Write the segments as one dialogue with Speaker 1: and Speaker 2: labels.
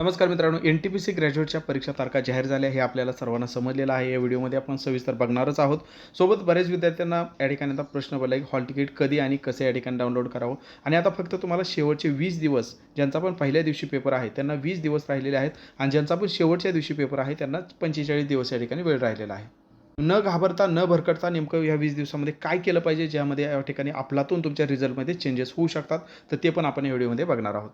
Speaker 1: नमस्कार मित्रांनो N T P C ग्रॅज्युएटच्या परीक्षा तारखा जाहीर झाल्या हे आपल्याला सर्वांना समजलेलं आहे. या व्हिडिओमध्ये आपण सविस्तर बघणारच आहोत. सोबत बरेच विद्यार्थ्यांना या ठिकाणी आता प्रश्न पडला की हॉल तिकीट कधी आणि कसे या ठिकाणी डाउनलोड करावं? आणि आता फक्त तुम्हाला शेवटचे वीस दिवस ज्यांचा पण पहिल्या दिवशी पेपर आहे त्यांना वीस दिवस राहिलेले आहेत आणि ज्यांचा पण शेवटच्या दिवशी पेपर आहे त्यांना पंचेचाळीस दिवस या ठिकाणी वेळ राहिलेला आहे. न घाबरता न भरकटता नेमकं या वीस दिवसामध्ये काय केलं पाहिजे ज्यामध्ये या ठिकाणी आपलातून तुमच्या रिझल्टमध्ये चेंजेस होऊ शकतात तर ते पण आपण या व्हिडिओमध्ये बघणार आहोत.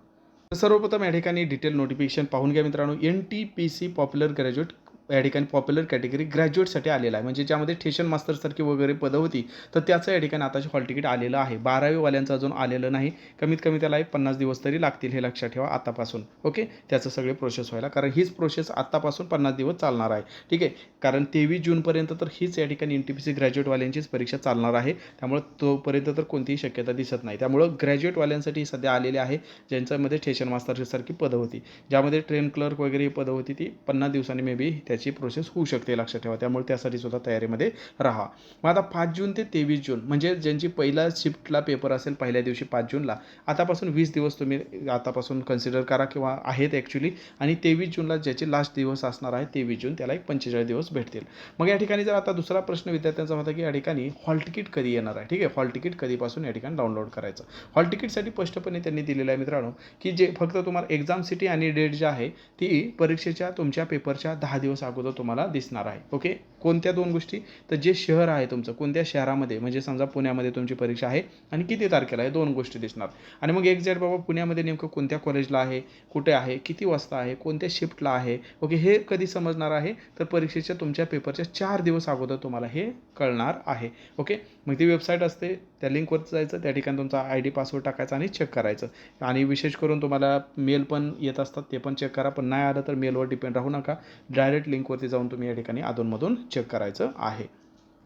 Speaker 1: सर्वप्रथम या ठिकाणी डिटेल नोटिफिकेशन पाहून घ्या मित्रांनो. N T P C popular graduate या ठिकाणी पॉप्युलर कॅटेगरी ग्रॅज्युएटसाठी आलेला आहे. म्हणजे ज्यामध्ये ठेशन मास्टरसारखी वगैरे पदं होती तर त्याचं या ठिकाणी आताचे हॉल तिकीट आलेलं आहे. बारावीवाल्यांचं अजून आलेलं नाही. कमीत कमी त्याला एक पन्नास दिवस तरी लागतील हे लक्षात ठेवा आतापासून. ओके त्याचं सगळे प्रोसेस व्हायला. कारण हीच प्रोसेस आत्तापासून पन्नास दिवस चालणार आहे. ठीक आहे? कारण तेवीस जूनपर्यंत तर हीच या ठिकाणी एन टी पी सी ग्रॅज्युएटवाल्यांचीच परीक्षा चालणार आहे. त्यामुळे तोपर्यंत तर कोणतीही शक्यता दिसत नाही. त्यामुळं ग्रॅज्युएटवाल्यांसाठी सध्या आलेले आहे ज्यांच्यामध्ये ठेशन मास्टरसारखी पदं होती. ज्यामध्ये ट्रेन क्लर्क वगैरे पदं होती ती पन्नास दिवसांनी मे बी त्याची प्रोसेस होऊ शकते लक्षात ठेवा. त्यामुळे त्यासाठी सुद्धा तयारीमध्ये राहा. मग आता पाच जून ते तेवीस जून म्हणजे ज्यांची पहिला शिफ्टला पेपर असेल पहिल्या दिवशी पाच जूनला आतापासून वीस दिवस तुम्ही आतापासून कन्सिडर करा किंवा आहेत ॲक्च्युली आणि तेवीस जूनला ज्याचे लास्ट दिवस असणार आहे तेवीस जून त्याला एक पंचेचाळीस दिवस भेटतील. मग या ठिकाणी जर आता दुसरा प्रश्न विद्यार्थ्यांचा होता की या ठिकाणी हॉल तिकीट कधी येणार आहे? ठीक आहे हॉल तिकीट कधीपासून या ठिकाणी डाउनलोड करायचं? हॉल तिकीटसाठी स्पष्टपणे त्यांनी दिलेलं आहे मित्रांनो की जे फक्त तुम्हाला एक्झाम सिटी आणि डेट जी आहे ती परीक्षेच्या तुमच्या पेपरच्या दहा दिवस अगोदर तुम्हाला दिसणार आहे. ओके कोणत्या दोन गोष्टी? तर जे शहर आहे तुमचं कोणत्या शहरामध्ये म्हणजे समजा पुण्यामध्ये तुमची परीक्षा आहे आणि किती तारखेला आहे दोन गोष्टी दिसणार. आणि मग एक्झॅक्ट बाबा पुण्यामध्ये नेमकं कोणत्या कॉलेजला आहे कुठे आहे किती वाजता आहे कोणत्या शिफ्टला आहे ओके हे कधी समजणार आहे? तर परीक्षेच्या तुमच्या पेपरच्या चार दिवस अगोदर तुम्हाला हे कळणार आहे. ओके मग ती वेबसाईट असते त्या लिंकवरती जायचं त्या ठिकाणी तुमचा आय डी पासवर्ड टाकायचा आणि चेक करायचं. आणि विशेष करून तुम्हाला मेल पण येत असतात ते पण चेक करा. पण नाही आलं तर मेलवर डिपेंड राहू नका. डायरेक्ट लिंकवरती जाऊन तुम्ही या ठिकाणी अधूनमधून चेक करायचं आहे.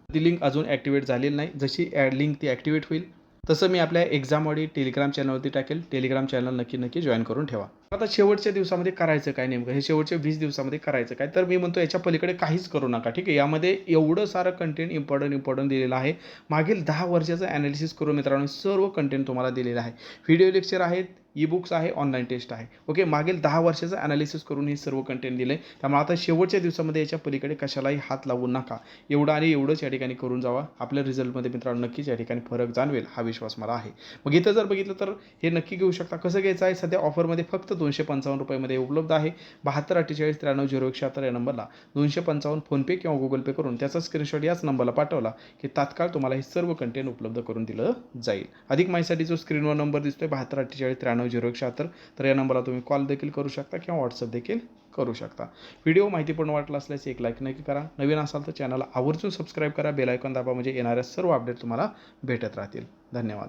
Speaker 1: ती लिंक अजून ॲक्टिवेट झालेली नाही. जशी ॲड लिंक ती ॲक्टिवेट होईल तसं मी आपल्या एक्झाम ऑडी टेलिग्राम चॅनलवरती टाकेल. टेलिग्राम चॅनल नक्की नक्की जॉईन करून ठेवा. आता शेवटच्या दिवसामध्ये करायचं काय नेमकं? हे शेवटच्या वीस दिवसामध्ये करायचं काय? तर मी म्हणतो याच्या पलीकडे काहीच करू नका ठीक आहे? यामध्ये एवढं सारं कंटेंट इम्पॉर्टंट इम्पॉर्टंट दिलेलं आहे. मागील दहा वर्षाचं ॲनालिसिस करून मित्रांनो सर्व कंटेंट तुम्हाला दिलेलं आहे. व्हिडिओ लेक्चर आहेत ई बुक्स आहे ऑनलाईन टेस्ट आहे. ओके मागील दहा वर्षाचं ॲनालिसिस करून हे सर्व कंटेंट दिलं आहे त्यामुळे आता शेवटच्या दिवसामध्ये याच्या पलीकडे कशालाही हात लावू नका. एवढं आणि एवढंच या ठिकाणी करून जावा. आपल्या रिझल्टमध्ये मित्रांनो नक्कीच या ठिकाणी फरक जाणवेल हा विश्वास मला आहे. मग इथं जर बघितलं तर हे नक्की घेऊ शकता. कसं घ्यायचं आहे? सध्या ऑफरमध्ये फक्त दोनशे पंचावन्न रुपयामध्ये उपलब्ध आहे. बहात्तर अठ्ठेचाळीस त्र्याण्णव झिरो एक या नंबरला. दोनशे पंचावन्न फोनपे किंवा गुगल पे करून त्याचा स्क्रीनशॉट याच नंबरला पाठवला की तात्काळ तुम्हाला हे सर्व कंटेंट उपलब्ध करून दिलं जाईल. अधिक माहितीसाठी जो स्क्रीनवर नंबर दिसतोय बहात्तर अठ्ठेचाळीस त्र्याण्णव झिरो एक शहात्तर तर या नंबरला तुम्ही कॉल देखील करू शकता किंवा व्हॉट्सअप देखील करू शकता व्हिडिओ माहितीपूर्ण वाटला असल्यास एक लाईक नक्की करा नवीन असाल तर चॅनलला आवर्जून सबस्क्राईब करा बेलायकॉन दाबा म्हणजे येणाऱ्या सर्व अपडेट तुम्हाला भेटत राहतील धन्यवाद